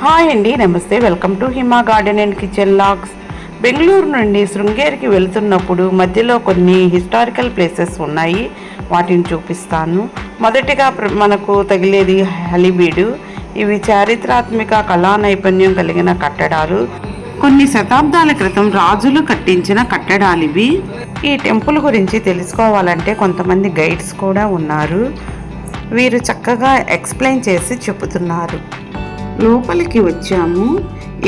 Hi అండి నమస్తే. Welcome to Hima garden and kitchen vlogs Bengaluru నుండి శృంగేరికి వెళ్తున్నప్పుడు మధ్యలో కొన్ని హిస్టారికల్ ప్లేసెస్ ఉన్నాయి. వాటిని చూపిస్తాను. మొదటిగా ప్ర- మనకు తగిలేది హలిబీడు. ఇవి చారిత్రాత్మక కళా నైపుణ్యం కలిగిన కట్టడాలు. కొన్ని శతాబ్దాల క్రితం రాజులు కట్టించిన కట్టడాలు ఇవి. ఈ టెంపుల్ గురించి తెలుసుకోవాలంటే కొంతమంది గైడ్స్ కూడా ఉన్నారు. వీరు చక్కగా ఎక్స్ప్లెయిన్ చేసి చెబుతున్నారు. లోపలికి వచ్చాము.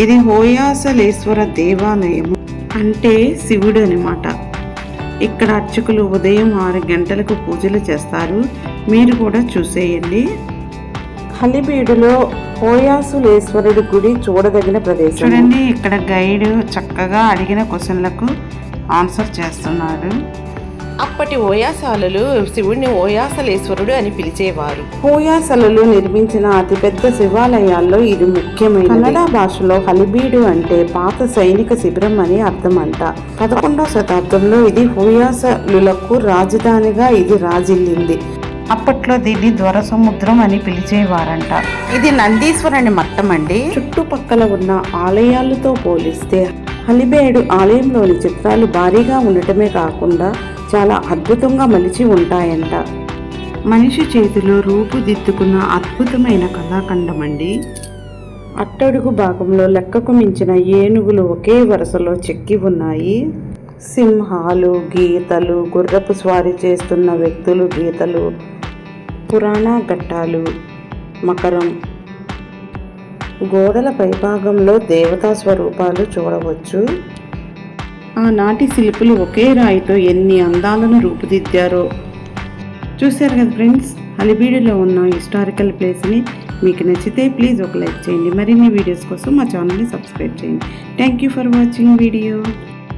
ఇది హోయాసలేశ్వర దేవాలయము. అంటే శివుడు అనమాట ఇక్కడ అర్చకులు ఉదయం ఆరు గంటలకు పూజలు చేస్తారు. మీరు కూడా చూసేయండి. హలిబీడులో హోయాసులేశ్వరుడి గుడి చూడదగిన ప్రదేశం చూడండి ఇక్కడ గైడ్ చక్కగా అడిగిన క్వశ్చన్లకు ఆన్సర్ చేస్తున్నాడు అప్పటి ఓయాసాలలు శివుడిని ఓయాసలేశ్వరుడు అని పిలిచేవారు. హోయాసలలో నిర్మించిన అతిపెద్ద శివాలయాల్లో ఇది ముఖ్యమైనది. కన్నడ భాషలో హలిబీడు అంటే పాత సైనిక శిబిరం అని అర్థం అంట పదకొండవ శతాబ్దంలో ఇది హోయాసలులకు రాజధానిగా ఇది రాజిల్లింది. అప్పట్లో దీన్ని ధ్వర సముద్రం అని పిలిచేవారంట. ఇది నందీశ్వరుని మట్టం అండి. చుట్టుపక్కల ఉన్న ఆలయాలతో పోలిస్తే హలిబేడు ఆలయంలోని చిత్రాలు భారీగా ఉండటమే కాకుండా చాలా అద్భుతంగా మలిచి ఉంటాయంట. మనిషి చేతిలో రూపుదిద్దుకున్న అద్భుతమైన కళాఖండం అండి అట్టడుగు భాగంలో లెక్కకు మించిన ఏనుగులు ఒకే వరుసలో చెక్కి ఉన్నాయి. సింహాలు గీతలు గుర్రపు స్వారీ చేస్తున్న వ్యక్తులు గీతలు పురాణ ఘట్టాలు మకరం. గోడల పైభాగంలో దేవతా స్వరూపాలు చూడవచ్చు. ఆనాటి శిల్పులు ఒకే రాయితో ఎన్ని అందాలను రూపుదిద్దారో. చూశారు కదా ఫ్రెండ్స్? అలిబీడులో ఉన్న హిస్టారికల్ ప్లేస్ని మీకు నచ్చితే ప్లీజ్ ఒక లైక్ చేయండి. మరిన్ని వీడియోస్ కోసం మా ఛానల్ని సబ్స్క్రైబ్ చేయండి. Thank you for watching video.